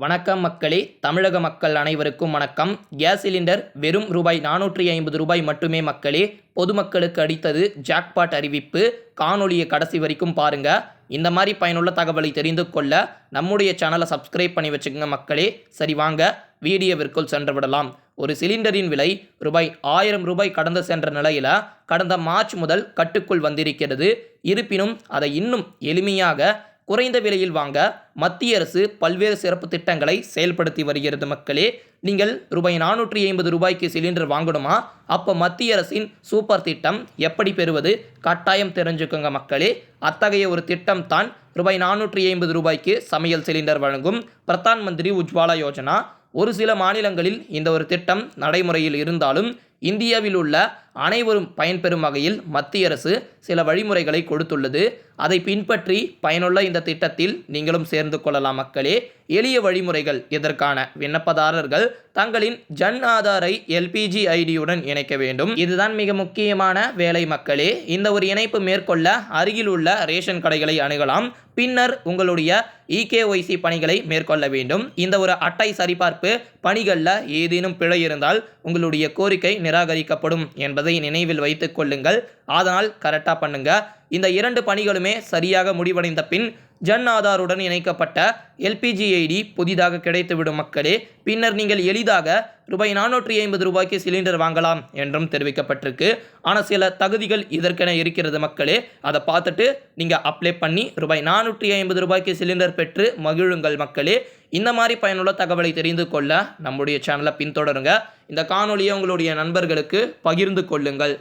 வணக்கம் மக்களே. தமிழக மக்கள் அனைவருக்கும் வணக்கம். கேஸ் சிலிண்டர் வெறும் ரூபாய் நானூற்றி ஐம்பது ரூபாய் மட்டுமே மக்களே. பொதுமக்களுக்கு அடித்தது ஜாக்பாட் அறிவிப்பு. காணொளியை கடைசி வரைக்கும் பாருங்க. இந்த மாதிரி பயனுள்ள தகவலை தெரிந்து கொள்ள நம்முடைய சேனலை சப்ஸ்கிரைப் பண்ணி வச்சுக்கோங்க மக்களே. சரி வாங்க. வீடியோவிற்குள் சென்று விடலாம். ஒரு சிலிண்டரின் விலை ரூபாய் ஆயிரம் ரூபாய் கடந்து சென்ற நிலையில் கடந்த மார்ச் முதல் கட்டுக்குள் வந்திருக்கிறது. இருப்பினும் அதை இன்னும் எளிமையாக குறைந்த விலையில் வாங்க மத்திய அரசு பல்வேறு சிறப்பு திட்டங்களை செயல்படுத்தி வருகிறது மக்களே. நீங்கள் ரூபாய் நானூற்றி ஐம்பது ரூபாய்க்கு சிலிண்டர் வாங்கணுமா? அப்போ மத்திய அரசின் சூப்பர் திட்டம் எப்படி பெறுவது? கட்டாயம் தெரிஞ்சுக்கோங்க மக்களே. அத்தகைய ஒரு திட்டம் தான் ரூபாய் நானூற்றி ஐம்பது ரூபாய்க்கு சமையல் சிலிண்டர் வழங்கும் பிரதான் மந்திரி உஜ்வாலா யோஜனா. ஒரு சில மாநிலங்களில் இந்த ஒரு திட்டம் நடைமுறையில் இருந்தாலும் இந்தியாவில் உள்ள அனைவரும் பயன்பெறும் வகையில் மத்திய அரசு சில வழிமுறைகளை கொடுத்துள்ளது. அதை பின்பற்றி பயனுள்ள இந்த திட்டத்தில் நீங்களும் சேர்ந்து கொள்ளலாம் மக்களே. எளிய வழிமுறைகள் இதற்கான விண்ணப்பதாரர்கள் தங்களின் ஜன் ஆதாரை எல்பிஜி ஐடியுடன் இணைக்க வேண்டும். இதுதான் மிக முக்கியமான வேலை மக்களே. இந்த ஒரு இணைப்பு மேற்கொள்ள அருகில் உள்ள ரேஷன் கடைகளை அணுகலாம். பின்னர் உங்களுடைய இகேஒய்சி பணிகளை மேற்கொள்ள வேண்டும். இந்த ஒரு அட்டை சரிபார்ப்பு பணிகளில் ஏதேனும் பிழை இருந்தால் உங்களுடைய கோரிக்கை நிராகரிக்கப்படும் என்பதை நினைவில் வைத்துக் கொள்ளுங்கள். அதனால் கரெக்டாக பண்ணுங்கள் இந்த இரண்டு பணிகளுமே சரியாக முடிவடைந்த பின் ஜன் ஆதாருடன் இணைக்கப்பட்ட எல்பிஜி ஐடி புதிதாக கிடைத்துவிடும் மக்களே பின்னர் நீங்கள் எளிதாக ரூபாய் நானூற்றி ஐம்பது ரூபாய்க்கு சிலிண்டர் வாங்கலாம் என்றும் தெரிவிக்கப்பட்டிருக்கு. ஆனால் சில தகுதிகள் இதற்கென இருக்கிறது மக்களே. அதை பார்த்துட்டு நீங்கள் அப்ளை பண்ணி ரூபாய் நானூற்றி ஐம்பது ரூபாய்க்கு சிலிண்டர் பெற்று மகிழுங்கள் மக்களே. இந்த மாதிரி பயனுள்ள தகவலை தெரிந்து கொள்ள நம்முடைய சேனலை பின்தொடருங்க. இந்த காணொலியை உங்களுடைய நண்பர்களுக்கு பகிர்ந்து கொள்ளுங்கள்.